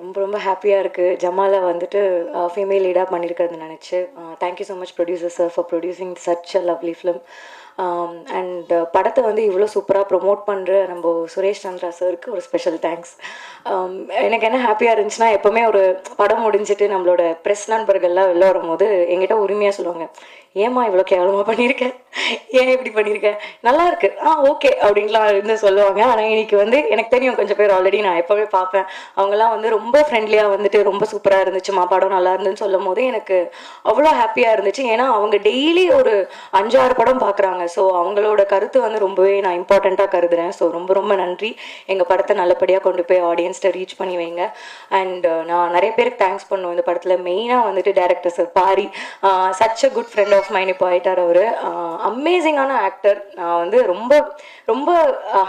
ரொம்ப ரொம்ப ஹாப்பியாக இருக்குது ஜமாலை வந்துட்டு ஃபீமேல் லீடாக பண்ணியிருக்கிறது நினச்சி. Thank you so much producer sir for producing such a lovely film and படத்தை வந்து இவ்வளோ சூப்பராக ப்ரொமோட் பண்ணுற நம்ம சுரேஷ் சந்திரா சாருக்கு ஒரு ஸ்பெஷல் தேங்க்ஸ் எனக்கு என்ன ஹாப்பியாக இருந்துச்சுன்னா எப்போவுமே ஒரு படம் முடிஞ்சிட்டு நம்மளோட ப்ரெஸ் நண்பர்கள்லாம் வெளில வரும்போது எங்கிட்ட உரிமையாக சொல்லுவாங்க ஏம்மா இவ்வளோ கேவலமாக பண்ணியிருக்க ஏன் இப்படி பண்ணியிருக்க நல்லா இருக்கு. ஆ ஓகே அப்படின்லாம் இருந்து சொல்லுவாங்க. ஆனால் இன்னைக்கு வந்து எனக்கு தெரியும் கொஞ்சம் பேர் ஆல்ரெடி நான் எப்போவுமே பார்ப்பேன். அவங்கெல்லாம் வந்து ரொம்ப ஃப்ரெண்ட்லியாக வந்துட்டு ரொம்ப சூப்பராக இருந்துச்சுமா படம் நல்லா இருந்துன்னு சொல்லும் போது எனக்கு அவ்வளோ ஹாப்பியாக இருந்துச்சு. ஏன்னா அவங்க டெய்லி ஒரு அஞ்சாறு படம் பார்க்குறாங்க ஸோ அவங்களோட கருத்து வந்து ரொம்பவே நான் இம்பார்ட்டண்ட்டாக கருதுறேன். ஸோ ரொம்ப ரொம்ப நன்றி. எங்கள் படத்தை நல்லபடியாக கொண்டு போய் ஆடியன்ஸ்ட்டை ரீச் பண்ணி வைங்க. அண்ட் நான் நிறைய பேருக்கு தேங்க்ஸ் பண்ணுவோம் இந்த படத்தில். மெயினாக வந்துட்டு director sir Pari such a good friend of mine இப்போ ஆயிட்டார் அவர். அமேசிங்கான ஆக்டர் நான் வந்து ரொம்ப ரொம்ப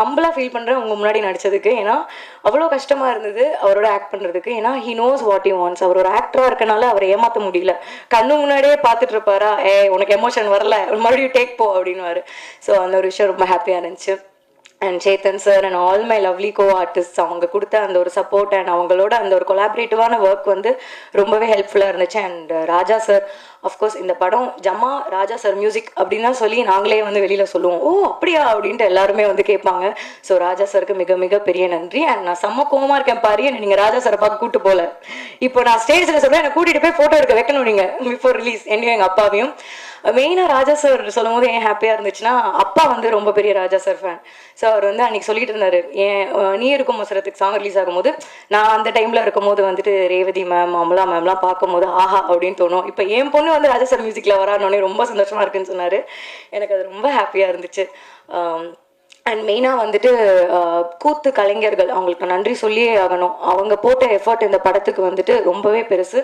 ஹம்பிளாக ஃபீல் பண்ணுறேன் உங்கள் முன்னாடி நடித்ததுக்கு ஏன்னா அவ்வளோ கஷ்டமாக இருந்தது. அவரோட ஆக்ட் பண்ணுறதுக்கு ஏன்னா he knows what you wants அவர் ஒரு ஆக்டராக இருக்கனால அவரை ஏமாற்ற முடியல. கண்ணு முன்னாடியே பார்த்துட்டு இருப்பாரா? ஏ உனக்கு எமோஷன் வரல. மறுபடியும் டேக் போ அப்படின்னு ஸோ அந்த ஒரு விஷயம் ரொம்ப ஹாப்பியாக இருந்துச்சு. And Chetan sir and all my lovely co artist அவங்க கொடுத்த அந்த ஒரு சப்போர்ட் அண்ட் அவங்களோட அந்த ஒரு கொலாபரேட்டிவான ஒர்க் வந்து ரொம்பவே ஹெல்ப்ஃபுல்லாக இருந்துச்சு. And uh, Raja sir of course இந்த படம் ஜமா ராஜா சார் மியூசிக் அப்படின்னு சொல்லி நாங்களே வந்து வெளியில் சொல்லுவோம். ஓ அப்படியா? அப்படின்ட்டு எல்லாருமே வந்து கேட்பாங்க. ஸோ ராஜா சாருக்கு மிக மிக பெரிய நன்றி. அண்ட் நான் செம்ம கோவமாக இருக்கேன் பாரு. என்ன நீங்கள் ராஜா சாரை பார்க்க கூட்டு போல. இப்போ நான் ஸ்டேஜில் சொல்கிறேன் என்னை கூட்டிகிட்டு போய் ஃபோட்டோ எடுக்க வைக்கணும் நீங்கள் பிஃபோர் ரிலீஸ் என்னையும் எங்கள் அப்பாவையும். மெயினாக ராஜா சார் சொல்லும் போது ஏன் ஹாப்பியாக இருந்துச்சுன்னா அப்பா வந்து ரொம்ப பெரிய ராஜா சார் ஃபேன் ஸோ அவர் வந்து அன்னைக்கு சொல்லிட்டு இருந்தாரு ஏன் நீ இருக்கும் மசரத்துக்கு சாங் ரிலீஸ் ஆகும்போது நான் அந்த டைமில் இருக்கும்போது வந்துட்டு ரேவதி மேம் அமலா மேம்லாம் பார்க்கும்போது ஆஹா அப்படின்னு தோணும். இப்போ என் பொண்ணு வந்து ராஜா சார் மியூசிக்கில் வரானோடனே ரொம்ப சந்தோஷமா இருக்குன்னு சொன்னார். எனக்கு அது ரொம்ப ஹாப்பியாக இருந்துச்சு. அண்ட் மெயினாக வந்துட்டு கூத்து கலைஞர்கள் அவங்களுக்கு நன்றி சொல்லியே ஆகணும். அவங்க போட்ட எஃபர்ட் இந்த படத்துக்கு வந்துட்டு ரொம்பவே பெருசு.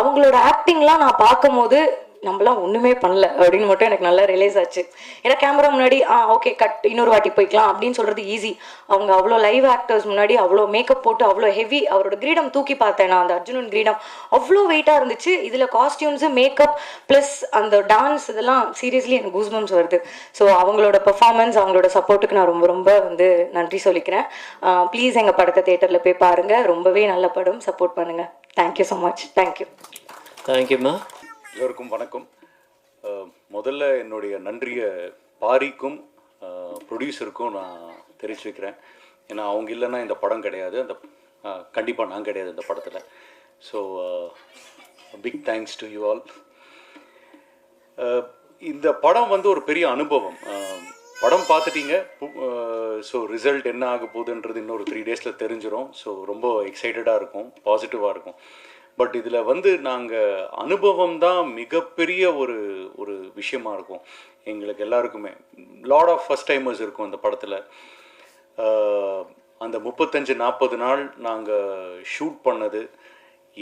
அவங்களோட ஆக்டிங்லாம் நான் பார்க்கும்போது நம்மளாம் ஒன்றுமே பண்ணல அப்படின்னு மட்டும் எனக்கு நல்லா ரிலேஸ் ஆச்சு. ஏன்னா கேமரா முன்னாடி ஆ ஓகே கட் இன்னொரு வாட்டி போய்க்கலாம் அப்படின்னு சொல்கிறது ஈஸி அவங்க அவ்வளோ லைவ் ஆக்டர்ஸ் முன்னாடி அவ்வளோ மேக்கப் போட்டு அவ்வளோ ஹெவி அவரோட கிரீடம் தூக்கி பார்த்தேன் நான் அந்த அர்ஜுனன் கிரீடம். அவ்வளோ வெயிட்டாக இருந்துச்சு. இதில் காஸ்டியூம்ஸு மேக்கப் ப்ளஸ் அந்த டான்ஸ் இதெல்லாம் சீரியஸ்லி எனக்கு கூஸ்பம்ஸ் வருது. ஸோ அவங்களோட பெர்ஃபார்மன்ஸ் அவங்களோட சப்போர்ட்டுக்கு நான் ரொம்ப ரொம்ப வந்து நன்றி சொல்லிக்கிறேன். ப்ளீஸ் எங்கள் படத்தை தேட்டரில் போய் பாருங்கள் ரொம்பவே நல்ல படம். சப்போர்ட் பண்ணுங்கள் தேங்க்யூ ஸோ மச் தேங்க்யூ தேங்க்யூம்மா எல்லோருக்கும் வணக்கம். முதல்ல என்னுடைய நன்றியை பாரிக்கும் ப்ரொடியூசருக்கும் நான் தெரிவிச்சு வைக்கிறேன் ஏன்னா அவங்க இல்லைன்னா இந்த படம் கிடையாது. அந்த கண்டிப்பாக நான் கிடையாது இந்த படத்தில். So big thanks to you all இந்த படம் வந்து ஒரு பெரிய அனுபவம். படம் பார்த்துட்டீங்க. ஸோ ரிசல்ட் என்ன ஆக போகுதுன்றது இன்னொரு த்ரீ டேஸில் தெரிஞ்சிடும் ஸோ ரொம்ப எக்ஸைட்டடாக இருக்கும். பாசிட்டிவாக இருக்கும். பட் இதில் வந்து நாங்கள் அனுபவம் தான் மிகப்பெரிய ஒரு ஒரு விஷயமா இருக்கும். எங்களுக்கு எல்லாருக்குமே. லாட் ஆஃப் ஃபஸ்ட் டைமர்ஸ் இருக்கும் அந்த படத்தில். அந்த முப்பத்தஞ்சு நாற்பது நாள் நாங்கள் ஷூட் பண்ணது.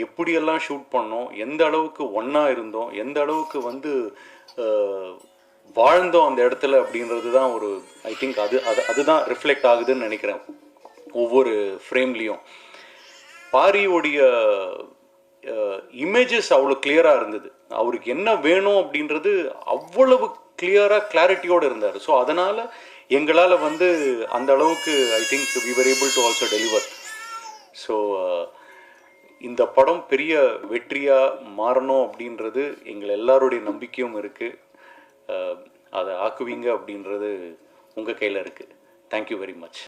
எப்படியெல்லாம் ஷூட் பண்ணோம்? எந்த அளவுக்கு ஒன்றா இருந்தோம்? எந்த அளவுக்கு வந்து வாழ்ந்தோம் அந்த இடத்துல அப்படின்றது தான் ஒரு ஐ திங்க் அது அது அதுதான் ரிஃப்ளெக்ட் ஆகுதுன்னு நினைக்கிறேன். ஒவ்வொரு ஃப்ரேம்லேயும் பாரியோடைய இமேஜஸ் அவ்வளோ கிளியராக இருந்தது. அவருக்கு என்ன வேணும் அப்படின்றது அவ்வளவு கிளியராக கிளாரிட்டியோடு இருந்தார். ஸோ அதனால் எங்களால் வந்து அந்த அளவுக்கு I think we able to also deliver so இந்த படம் பெரிய வெற்றியாக மாறணும் அப்படின்றது எங்கள் எல்லாருடைய நம்பிக்கையும் இருக்குது அதை ஆக்குவீங்க அப்படின்றது உங்கள் கையில் இருக்குது தேங்க்யூ வெரி மச்